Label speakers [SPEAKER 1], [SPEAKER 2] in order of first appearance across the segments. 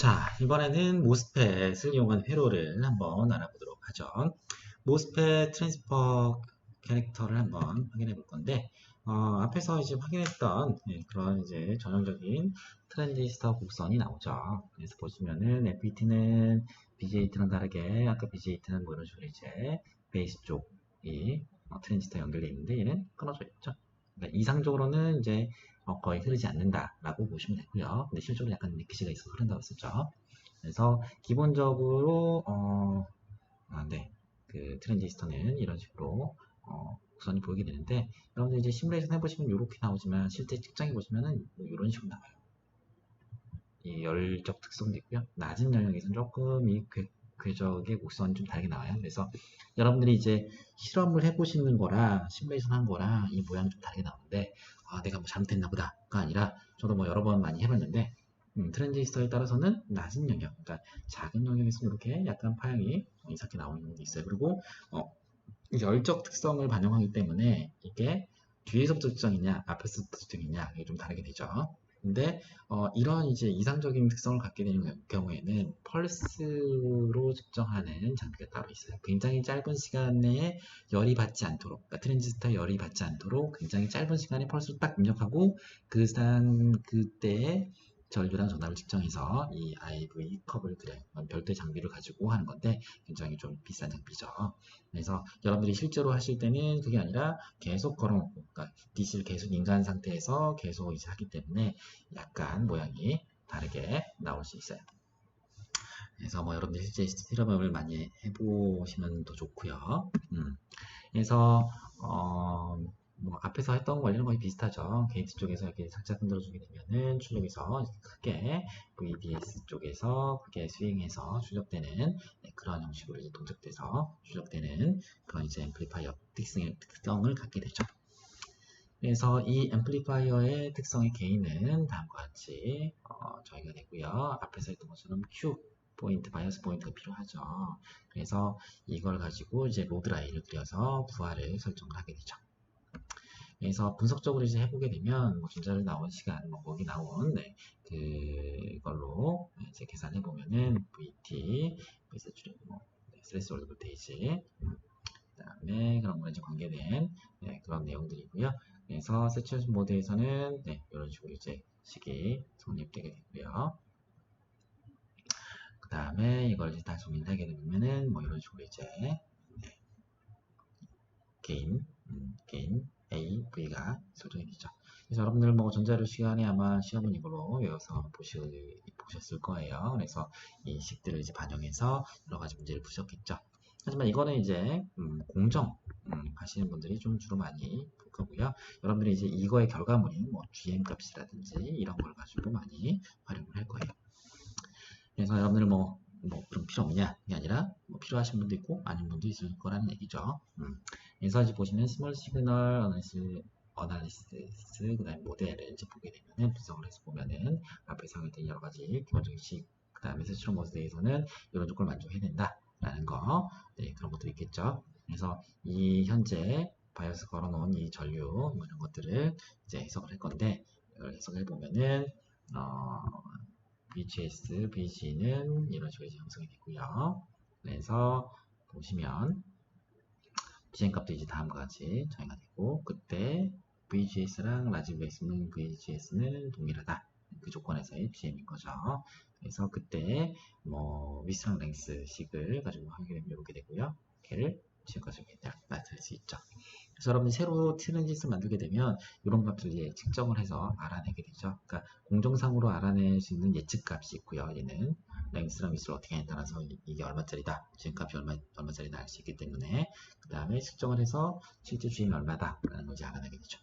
[SPEAKER 1] 자, 이번에는 모스펫을 이용한 회로를 한번 알아보도록 하죠. 모스펫 트랜스퍼 캐릭터를 한번 확인해 볼 건데, 어, 앞에서 이제 확인했던 네, 그런 이제 전형적인 트랜지스터 곡선이 나오죠. 그래서 보시면은 FET는 BJT랑 다르게 아까 BJT는 뭐 이런 식으로 이제 베이스 쪽이 어, 트랜지스터 연결되어 있는데 얘는 끊어져 있죠. 그러니까 이상적으로는 이제 어, 거의 흐르지 않는다라고 보시면 되고요. 근데 실제로 약간 리키시가 있어서 흐른다고 쓰죠. 그래서 기본적으로 어, 아, 네, 그 트랜지스터는 이런 식으로 어, 곡선이 보이게 되는데 여러분들 이제 시뮬레이션 해보시면 이렇게 나오지만 실제 측정해 보시면은 뭐 이런 식으로 나와요. 이 열적 특성도 있고요. 낮은 영역에서는 조금 이 궤, 궤적의 곡선이 좀 다르게 나와요. 그래서 여러분들이 이제 실험을 해보시는 거랑 시뮬레이션 한 거랑 이 모양이 좀 다르게 나오는데 아 내가 뭐 잘못했나 보다가 아니라 저도 뭐 여러 번 많이 해봤는데 음, 트랜지스터에 따라서는 낮은 영역, 그러니까 작은 영역에서 이렇게 약간 파형이 이상하게 나오는 경우도 있어요. 그리고 어, 열적 특성을 반영하기 때문에 이게 뒤에서부터 특정이냐, 앞에서부터 특정이냐 이게 좀 다르게 되죠. 근데 어, 이런 이제 이상적인 특성을 갖게 되는 경우에는 펄스로 측정하는 장비가 따로 있어요. 굉장히 짧은 시간 내에 열이 받지 않도록, 그러니까 트랜지스터 열이 받지 않도록 굉장히 짧은 시간에 펄스를 딱 입력하고 그상 그때에 전류랑 전압을 측정해서 이 IV 컵을 그래 별도의 장비를 가지고 하는 건데 굉장히 좀 비싼 장비죠. 그래서 여러분들이 실제로 하실 때는 그게 아니라 계속 걸어놓고 그러니까 DC를 계속 인간 상태에서 계속 이제 하기 때문에 약간 모양이 다르게 나올 수 있어요. 그래서 뭐 여러분들 실제 실험을 많이 해보시면 더 좋고요. 음. 그래서 어, 뭐 앞에서 했던 관리는 거의 비슷하죠. 게이트 쪽에서 이렇게 살짝 흔들어주게 되면은 출력에서 크게 VDS 쪽에서 크게 스윙해서 출력되는 네, 그런 형식으로 이제 동작돼서 출력되는 그런 이제 앰플리파이어 특성의 특성을 갖게 되죠. 그래서 이 앰플리파이어의 특성의 개인은 다음과 같이 어, 저희가 되고요. 앞에서 했던 것처럼 Q 포인트, 바이어스 포인트가 필요하죠. 그래서 이걸 가지고 이제 로드 라인을 그려서 부하를 설정을 하게 되죠. 그래서 분석적으로 이제 해보게 되면 뭐 전자를 나온 시간, 뭐 거기 나온 네, 그걸로 이제 계산해 보면은 VT, 그래서 뭐 스트레스 월드 볼테이지, 그다음에 그런 거 이제 관계된 네, 그런 내용들이고요. 그래서 세츄레이션 모드에서는 네, 이런 식으로 이제 식이 성립되게 되고요. 그 다음에 이걸 이제 다 정리하게 되면은 뭐 이런 식으로 이제 네, 음, 게인 A, V가 설정이 되죠. 그래서 여러분들 뭐 전자료 시간에 아마 시험은 이걸로 외워서 보시, 보셨을 거예요. 그래서 이 식들을 이제 반영해서 여러 가지 문제를 푸셨겠죠. 하지만 이거는 이제 음, 공정 음, 하시는 분들이 좀 주로 많이 볼 거고요. 여러분들이 이제 이거의 결과물인 뭐 GM 값이라든지 이런 걸 가지고 많이 활용을 할 거예요. 그래서 여러분들 뭐, 뭐 그럼 필요 없냐? 이 아니라 뭐 필요하신 분도 있고 아닌 분도 있을 거라는 얘기죠. 음. 그래서 이제 보시면 스몰 시그널 어나리스 어나리시스 그 다음에 모델을 이제 보게 되면은 분석을 해서 보면은 앞에 사용했던 여러 가지 기본적인 식, 그 다음에 세츄럼 모드에서는 이런 조건을 만족해야 된다라는 거, 네, 그런 것도 있겠죠. 그래서 이 현재 바이오스 걸어놓은 이 전류 뭐 이런 것들을 이제 해석을 할 건데 이걸 해석해 보면은 어, BGS, BG는 이런 식으로 형성이 되고요. 그래서 보시면 GN 값도 이제 다음과 같이 정의가 되고 그때 VGS랑 라지 베이스는 VGS는 동일하다. 그 조건에서의 GM인 거죠. 그래서 그때 뭐 위스랑 랭스 식을 가지고 하게 되면 이렇게 되고요. 걔를 지금까지 나타낼 수 있죠. 그래서 여러분이 새로 트랜지스를 만들게 되면 이런 값을 이제 측정을 해서 알아내게 되죠. 그러니까 공정상으로 알아낼 수 있는 예측 값이 있고요. 얘는 랭스랑 위스를 어떻게 하냐에 따라서 이게 얼마짜리다, 주행 값이 얼마, 얼마짜리다 알 수 있기 때문에 그 다음에 측정을 해서 실제 주행이 얼마다 라는 걸 이제 알아내게 되죠.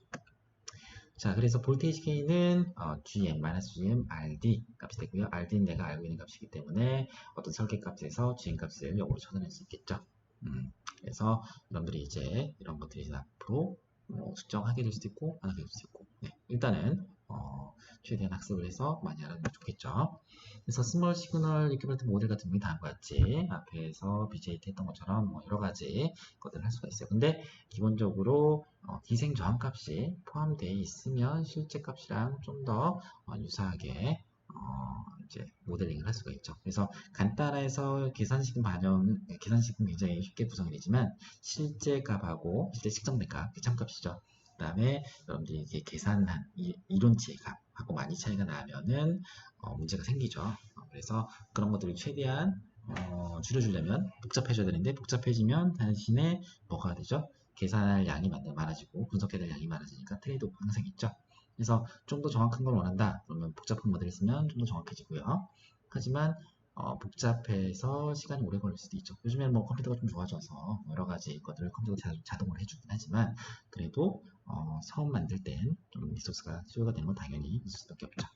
[SPEAKER 1] 자, 그래서 볼테이지 K는 어, GM, GM, RD 값이 되고요. RD는 내가 알고 있는 값이기 때문에 어떤 설계 값에서 주행 값을 영어로 찾아낼 수 있겠죠. 음, 그래서 여러분들이 이제 이런 것들이 앞으로 뭐 수정하게 될 수도 있고 안 하게 될 수도 있고 네, 일단은 어, 최대한 학습을 해서 많이 알아두면 좋겠죠. 그래서 스몰 시그널 이큐브레트 모델 같은 경우 다음과 같이 앞에서 BJT 했던 것처럼 뭐 여러 가지 것들을 할 수가 있어요. 근데 기본적으로 어, 기생 저항 값이 포함되어 있으면 실제 값이랑 좀더 어, 유사하게 어, 이제 모델링을 할 수가 있죠. 그래서 간단해서 계산식 반영, 계산식은 굉장히 쉽게 구성이 되지만 실제 값하고 실제 측정된 값, 그 참값이죠. 그 다음에 여러분들이 이게 계산한 이, 이론치의 값하고 많이 차이가 나면은 어, 문제가 생기죠. 어, 그래서 그런 것들을 최대한 어, 줄여주려면 복잡해져야 되는데 복잡해지면 대신에 뭐가 되죠? 계산할 양이 많아지고 분석해야 될 양이 많아지니까 트레이드 오프 항상 있죠. 그래서 좀 더 정확한 걸 원한다. 그러면 복잡한 모델을 쓰면 좀 더 정확해지고요. 하지만 어, 복잡해서 시간이 오래 걸릴 수도 있죠. 요즘에는 뭐 컴퓨터가 좀 좋아져서 여러 가지 것들을 컴퓨터가 자, 동으로 해주긴 하지만 그래도 어, 처음 만들 땐 좀 리소스가 소요가 되는 건 당연히 있을 수밖에 없죠.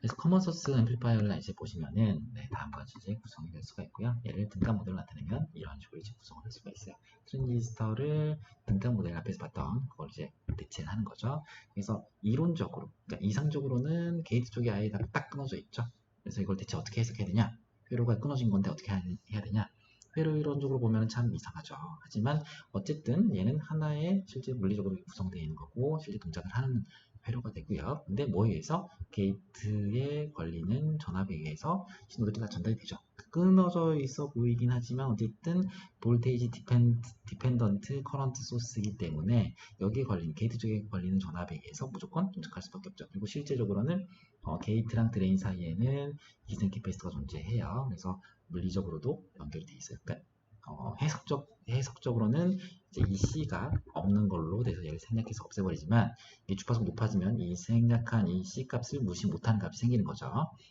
[SPEAKER 1] 그래서 커먼 소스 앰플리파이어를 이제 보시면은 네, 다음과 같이 이제 구성이 될 수가 있고요. 얘를 등가 모델로 나타내면 이런 식으로 이제 구성을 할 수가 있어요. 트랜지스터를 등가 모델 앞에서 봤던 그걸 이제 대체를 하는 거죠. 그래서 이론적으로, 그러니까 이상적으로는 게이트 쪽이 아예 딱 끊어져 있죠. 그래서 이걸 대체 어떻게 해석해야 되냐? 회로가 끊어진 건데 어떻게 해야 되냐? 회로 이론적으로 보면 참 이상하죠. 하지만 어쨌든 얘는 하나의 실제 물리적으로 구성되어 있는 거고 실제 동작을 하는 회로가 되고요. 근데 뭐에 의해서 게이트에 걸리는 전압에 의해서 신호들이 다 전달이 되죠. 끊어져 있어 보이긴 하지만 어쨌든 볼테이지 디펜, 디펜던트 커런트 소스이기 때문에 여기에 걸리는 게이트 쪽에 걸리는 전압에 의해서 무조건 동작할 수밖에 없죠. 그리고 실제적으로는 어, 게이트랑 드레인 사이에는 기생 캐패시터가 존재해요. 그래서 물리적으로도 연결이 돼 있어요. 그러니까 어, 해석적 해석적으로는 이제 이 C가 없는 걸로 돼서 얘를 생략해서 없애버리지만 이 주파수가 높아지면 이 생략한 이 C 값을 무시 못하는 값이 생기는 거죠.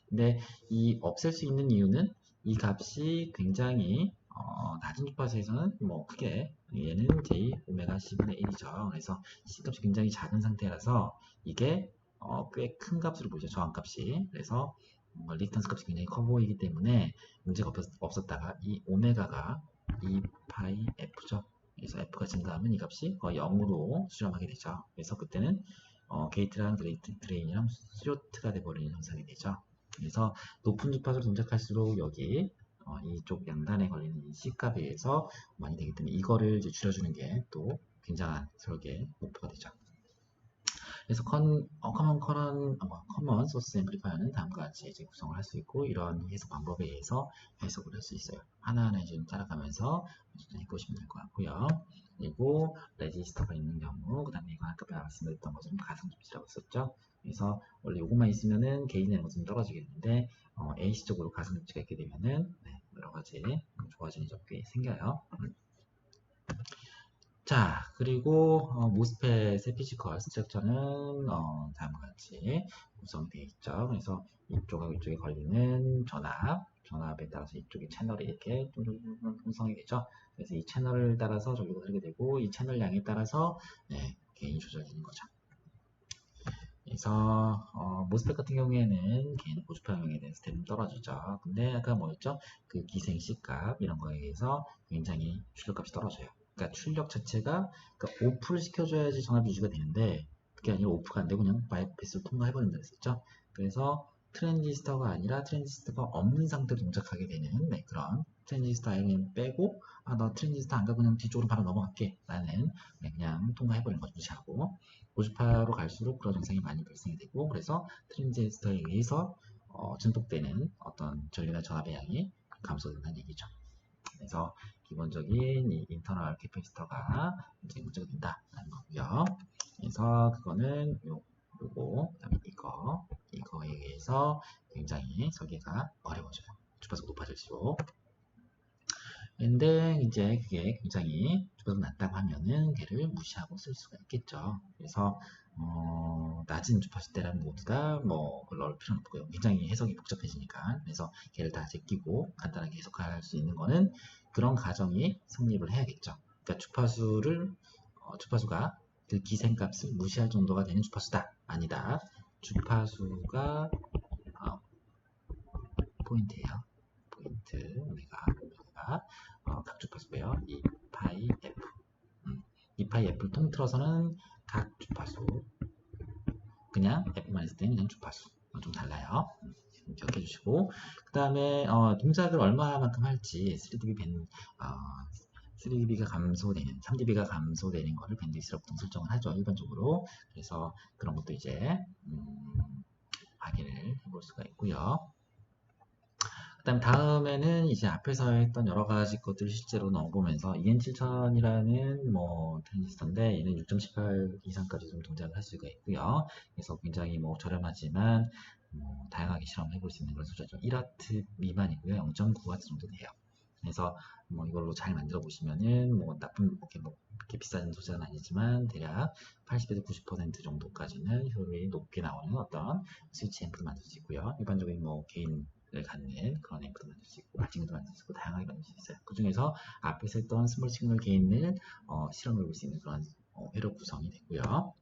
[SPEAKER 1] 근데 이 없앨 수 있는 이유는 이 값이 굉장히 어, 낮은 주파수에서는 뭐 크게 얘는 J 오메가 10분의 1이죠. 그래서 C 값이 굉장히 작은 상태라서 이게 어, 꽤 큰 값으로 보이죠. 저항 값이. 그래서 어, 리스턴스 값이 굉장히 커 보이기 때문에 문제가 없었, 다가이 오메가가 2파이 F죠. 그래서 F가 증가하면 이 값이 거의 0으로 수렴하게 되죠. 그래서 그때는 어, 게이트랑 드레이트, 드레인이랑 수요트가 돼버리는 현상이 되죠. 그래서 높은 주파수로 동작할수록 여기 어, 이쪽 양단에 걸리는 이 C값에 의해서 많이 되기 때문에 이거를 이제 줄여주는 게 또 굉장한 설계 목표가 되죠. 그래서 컨, 어, 커먼 커런, 어, 뭐, 커먼 소스 앰플리파이어는 다음과 같이 이제 구성을 할 수 있고 이런 해석 방법에 의해서 해석을 할 수 있어요. 하나하나 좀 따라가면서 해보시면 될 것 같고요. 그리고 레지스터가 있는 경우, 그 다음에 이거 아까 말씀드렸던 것처럼 가상접지라고 썼죠. 그래서 원래 이것만 있으면은 개인 에너지는 좀 떨어지겠는데 어, AC 쪽으로 가상접지가 있게 되면은 네, 여러 가지 좋아지는 점이 생겨요. 음. 자, 그리고 어, 모스펫의 피지컬 스트럭처는 어, 다음과 같이 구성되어 있죠. 그래서 이쪽하고 이쪽에 걸리는 전압, 전압에 따라서 이쪽에 채널이 이렇게 좀 형성이 되죠. 그래서 이 채널을 따라서 전류가 흐르게 되고 이 채널 양에 따라서 네, 개인이 조절되는 거죠. 그래서 어, 모스펫 같은 경우에는 개인 고주파형에 대한 스텝은 떨어지죠. 근데 아까 뭐였죠? 그 기생 C값 이런 거에 의해서 굉장히 출력값이 떨어져요. 그러니까 출력 자체가 그러니까 오프를 시켜줘야지 전압 유지가 되는데 그게 아니라 오프가 안 되고 그냥 바이패스를 통과해버린다 했었죠. 그래서 트랜지스터가 아니라 트랜지스터가 없는 상태로 동작하게 되는 네, 그런 트랜지스터 아이는 빼고 아 나 트랜지스터 안 가고 그냥 뒤쪽으로 바로 넘어갈게 라는 네, 그냥 통과해버리는 걸 무시하고 58로 갈수록 그런 증상이 많이 발생이 되고 그래서 트랜지스터에 의해서 어, 증폭되는 어떤 전류나 전압의 양이 감소된다는 얘기죠. 그래서 기본적인 이 인터널 캐패시터가 이제 된다라는 거고요. 그래서 그거는 요, 요거, 그 다음에 이거, 이거에 의해서 굉장히 설계가 어려워져요. 주파수가 높아질수록. 근데 이제 그게 굉장히 주파수가 낮다고 하면은 걔를 무시하고 쓸 수가 있겠죠. 그래서 어, 낮은 주파수 대라는 모두 다 뭐 그걸 넣을 필요는 없고요. 굉장히 해석이 복잡해지니까. 그래서 걔를 다 제끼고 간단하게 해석할 수 있는 거는 그런 가정이 성립을 해야겠죠. 그러니까 주파수를 어, 주파수가 그 기생값을 무시할 정도가 되는 주파수다. 아니다. 주파수가 어, 포인트예요. 포인트 오메가 오메가 어, 각 주파수고요. 2 파이 f 음, 2 파이 f를 통틀어서는 각 주파수 그냥 f만 있을 때는 그냥 주파수 좀 달라요. 음. 기억해 주시고 그 다음에 어, 동작을 얼마만큼 할지 3dB 밴 어, 3dB가 감소되는 3dB가 감소되는 거를 밴드위스로 보통 설정을 하죠 일반적으로 그래서 그런 것도 이제 음, 확인을 해볼 수가 있고요. 그다음 다음에는 이제 앞에서 했던 여러 가지 것들을 실제로 넣어보면서 EN7000이라는 뭐 트랜지스터인데 얘는 6.18 이상까지 좀 동작을 할 수가 있고요. 그래서 굉장히 뭐 저렴하지만 뭐 다양하게 실험을 해볼 수 있는 그런 소재죠. 1와트 미만이고요. 0.9와트 정도 돼요. 그래서 뭐 이걸로 잘 만들어 보시면은 뭐 나쁜 이렇게 뭐 이렇게 비싼 소재는 아니지만 대략 80에서 90% 정도까지는 효율이 높게 나오는 어떤 스위치 앰프도 만들 수 있고요. 일반적인 뭐 개인을 갖는 그런 앰프도 만들 수 있고 아징도 만들 수 있고 다양하게 만들 수 있어요. 그 중에서 앞에서 했던 스몰 시그널 게인을 어, 실험해 볼 수 있는 그런 어, 회로 구성이 되고요.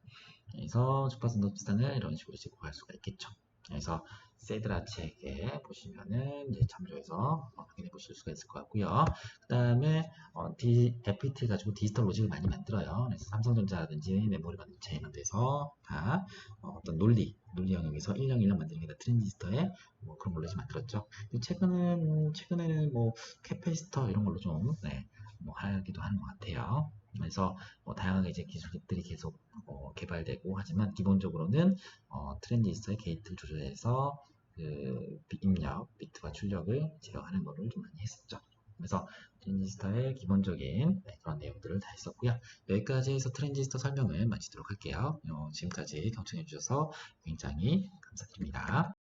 [SPEAKER 1] 그래서 주파수 높이단을 이런 식으로 이제 구할 수가 있겠죠. 그래서 세드라 책에 보시면은 이제 참조해서 어, 확인해 보실 수가 있을 것 같고요. 그 다음에 어, 디, FPT 가지고 디지털 로직을 많이 만들어요. 그래서 삼성전자라든지 메모리 이런 데서 다 어, 떤 논리, 논리 영역에서 1령1령 만드는 게다 트랜지스터에 뭐 그런 걸로 이제 만들었죠. 최근은 최근에는 뭐 캐패시터 이런 걸로 좀 네, 뭐 하기도 하는 것 같아요. 그래서 뭐 다양하게 이제 기술들이 계속 어, 개발되고 하지만 기본적으로는 어, 트랜지스터의 게이트를 조절해서 그 입력, 비트와 출력을 제어하는 것을 좀 많이 했었죠. 그래서 트랜지스터의 기본적인 네, 그런 내용들을 다 했었고요. 여기까지 해서 트랜지스터 설명을 마치도록 할게요. 어, 지금까지 경청해 주셔서 굉장히 감사드립니다.